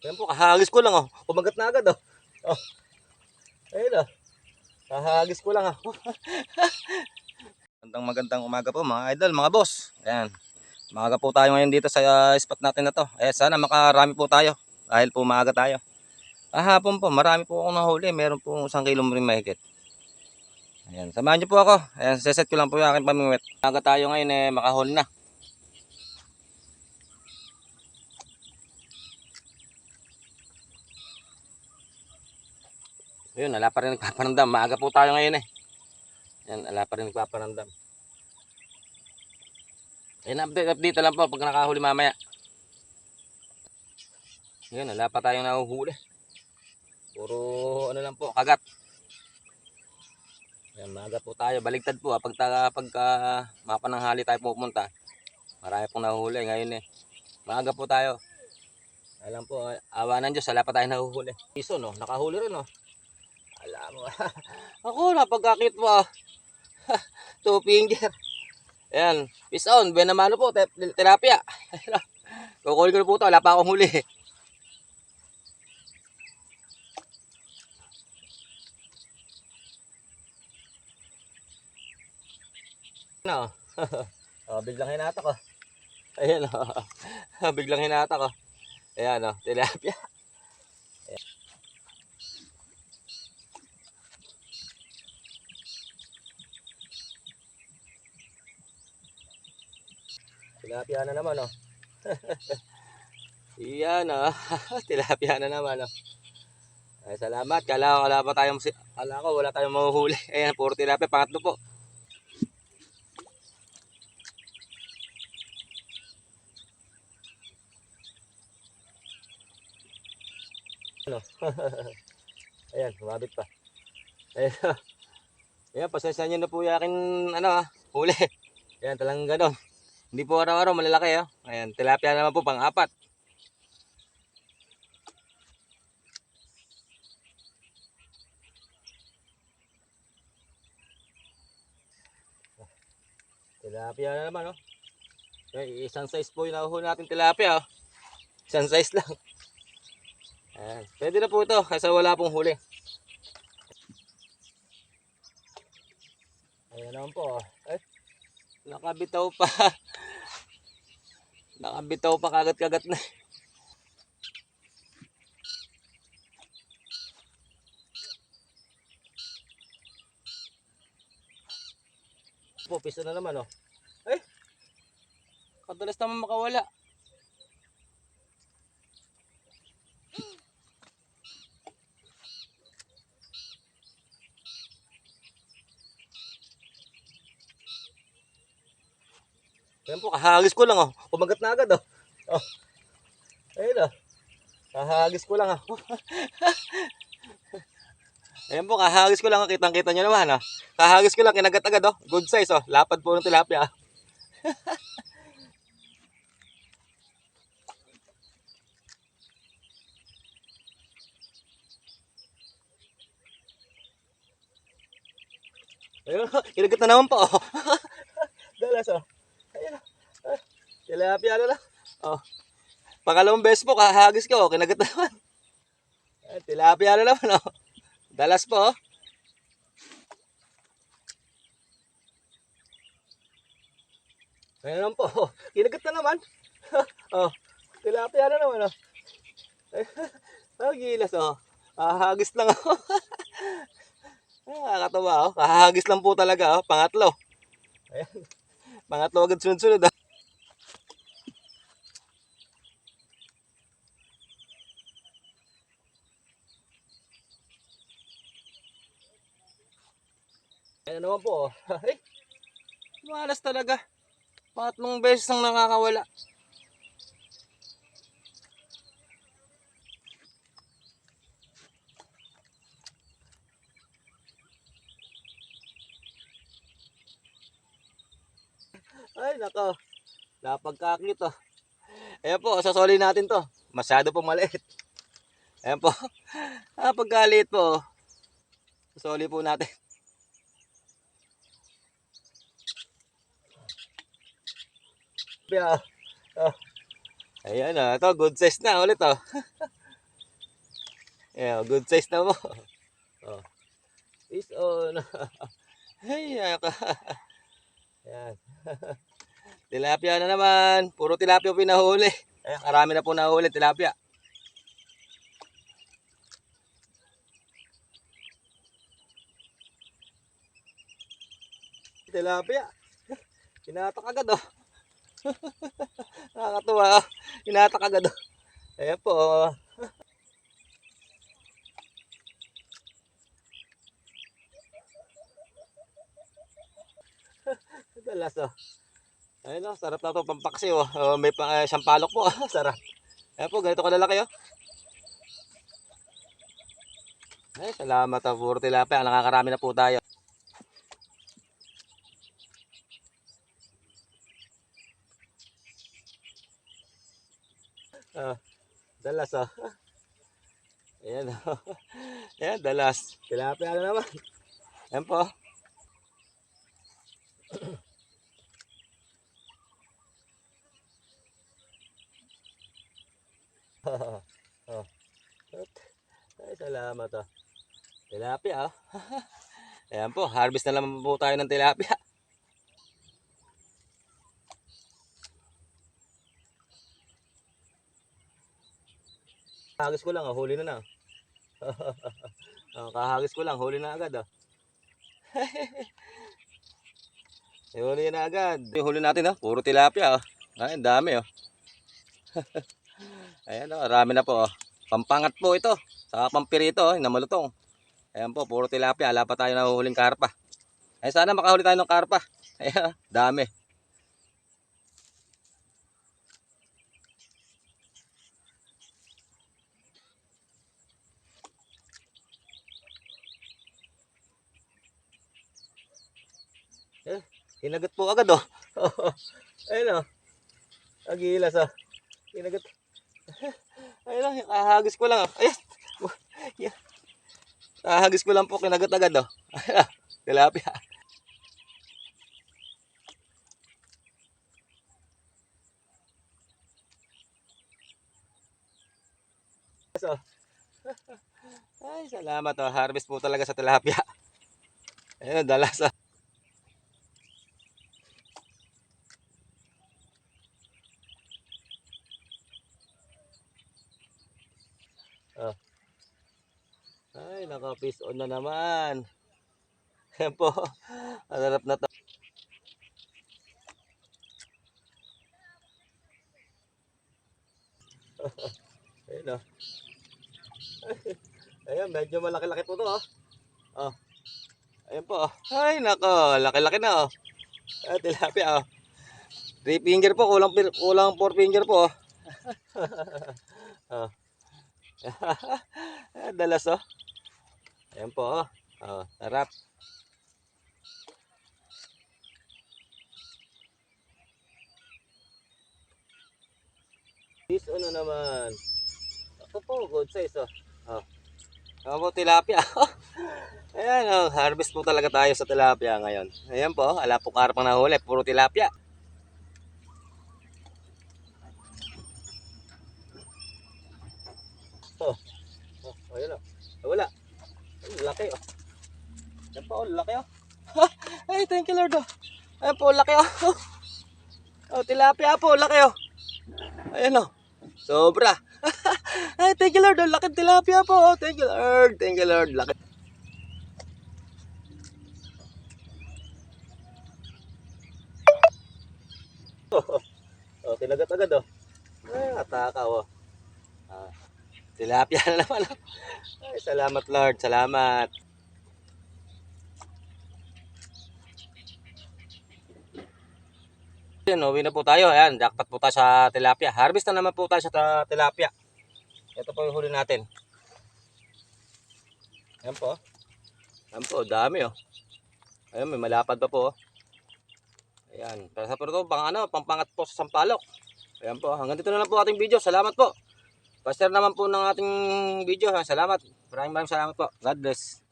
Yan po, kahagis ko lang oh. Kumagat na agad oh. Oh. Ayun oh. Kahagis ko lang ah. magandang magandang umaga po mga idol, mga boss. Ayan. Maaga po tayo ngayon dito sa uh, spot natin na to. Eh sana makarami po tayo dahil po maaga tayo. Kahapon po, marami po akong nahuli. Meron po isang kilo rin mahigit. Ayan, samahan niyo po ako. Ayan, seset ko lang po yung aking pamingwit. Maaga tayo ngayon eh, makahuli na. Ayun, ala pa rin nagpaparamdam. Maaga po tayo ngayon eh. Yan, ala pa rin nagpaparamdam. Ayun, update, update lang po pag nakahuli mamaya. Ayun, ala pa tayong nahuhuli. Puro ano lang po, kagat. Yan, maaga po tayo. Baligtad po ah, pag, pagka mapananghali tayo pupunta. Marami pong nahuhuli ngayon eh. Maaga po tayo. Alam po, awa ng Diyos, wala pa tayo nahuhuli. Piso no, nakahuli rin no. Alam mo. Ako, napagkakit mo. ah. Two finger. Ayan. Peace on. Benamano po. te- Tilapia. Kukunin ko na po ito. Wala pa akong huli. No. oh, biglang hinata ko. Ayan oh. biglang hinata ko. Ayan oh, tilapia. Tilapia na naman, oh. Iyan, oh. Tilapia na naman, oh. Ay, salamat. Kala ko, wala pa tayong, kala ko, wala tayong mahuhuli. Ayan, puro tilapia. Pangatlo po. Ano? Ayan, sumabit pa. Ayan, Ayan, pasensya nyo na po yung akin, ano ah, huli. Ayan, talagang ganon. Hindi po araw-araw malalaki oh. Ayan, tilapia naman po pang apat. Tilapia na naman oh. Ay, isang size po yung nahuhuli natin tilapia oh. Isang size lang. Ayan, pwede na po ito kasi wala pong huli. Ayan naman po oh. Nakabitaw pa. Nakabitaw pa kagat-kagat na. Po, piso na naman oh. Ay! Kadalas naman makawala. Ayan po, kahagis ko lang oh. Kumagat na agad oh. Oh. Ayun oh. Kahagis ko lang oh. Ayan po, kahagis ko lang. oh. Kitang-kita nyo naman oh. Kahagis ko lang, kinagat agad oh. Good size oh. Lapad po ng tilapia. ah. Ayun, oh. kinagat na naman po oh. Dalas oh. Ah, Tilapia na lang. Oh. Pangalawang beses po, kahagis ko, kinagat na naman. Ah, Tilapia na naman oh. Dalas po oh. Naman po. oh. Kinagat na naman. oh, tilapia na naman. Oh. oh, gilas oh. Kahagis lang oh. Nakakatawa oh. Kahagis lang po talaga oh. Pangatlo. Ayan. Pangatlo agad sunod-sunod Ayan naman po oh. Ay, malas talaga. Pangatlong beses ang nakakawala. Ay, nako. Napagkakit to. Ayan po, sasoli natin to. Masyado po maliit. Ayan po. Ah, pagkalit po. Sasoli po natin. Yeah. Oh. Ayan na, ito good size na ulit oh. Ayan, good size na po. Oh. Fish on. Hey, ayaka. Ayan. tilapia na naman. Puro tilapia pinahuli. Ayan, karami na po nahuli tilapia. Tilapia. Hinatak agad oh. Nakakatuwa oh. Hinatak agad oh. Ayan po. oh. Dalas oh. Ayun oh, sarap na to pampaksi oh. oh may pa, uh, sampalok po. sarap. Ayan po, ganito kalalaki oh. Ay, salamat oh. Puro tilapia. Nakakarami na po tayo. Ah, dalas oh. Ayan oh. Ayan, dalas. Tilapia na naman. Ayan po. oh. oh. Ay, salamat oh. Tilapia oh. Ayan po, harvest na naman po tayo ng tilapia. Kahagis ko lang, oh, huli na na. oh, kahagis ko lang, huli na agad. Oh. Eh, huli na agad. Yung huli natin, oh, puro tilapia. Oh. Ay, dami. Oh. Ayan, oh, marami na po. Oh. Pampangat po ito. Sa pampirito, oh, na malutong. Ayan po, puro tilapia. Ala tayo na huling karpa. Ay, sana makahuli tayo ng karpa. Ayan, dami. Kinagat po agad oh. Ayun oh. Agilas oh. Kinagat. Ayun oh, kahagis ko lang oh. Ayan. Yeah. Kahagis ko lang po kinagat agad oh. Ayun oh. Tilapia. So, ay, salamat oh. Harvest po talaga sa tilapia. Ayun, dalas oh. Ay, naka-fish on na naman. Yan po. Ang sarap na to. Ayun oh. Ayun, medyo malaki-laki po to oh. Oh. Ayun po oh. Ay, nako. Laki-laki na oh. Ah, tilapia oh. Three finger po. Kulang, kulang four finger po oh. oh. Ah, Dalas oh. Ayan po oh. Oh, sarap. This ano naman. Ako po, good size oh. Oh. Ako po, tilapia. Ayan oh, harvest po talaga tayo sa tilapia ngayon. Ayan po, ala po karapang nahuli, puro tilapia. Oh. Oh, ayun oh. Wala. Laki oh. Yan po, oh, laki oh. Ay, thank you Lord oh. Ayan po, laki oh. Oh, tilapia po, laki oh. Ayan oh. Sobra. Ay, thank you Lord. oh, Laki tilapia po. oh. Thank you Lord. Thank you Lord. Laki. oh, tinagat agad oh. Ay, ataka oh. Tilapia na naman oh. Ay, salamat Lord. Salamat. Yan, uwi na po tayo. Ayan, jackpot po tayo sa tilapia. Harvest na naman po tayo sa tilapia. Ito po yung huli natin. Ayan po. Ayan po, dami oh. Ayan, may malapad pa po oh. Ayan. Pero sa pero to, pang ano, pampangat po sa sampalok. Ayan po. Hanggang dito na lang po ating video. Salamat po. Pa-share naman po ng ating video. ha. Salamat. Maraming maraming salamat po. God bless.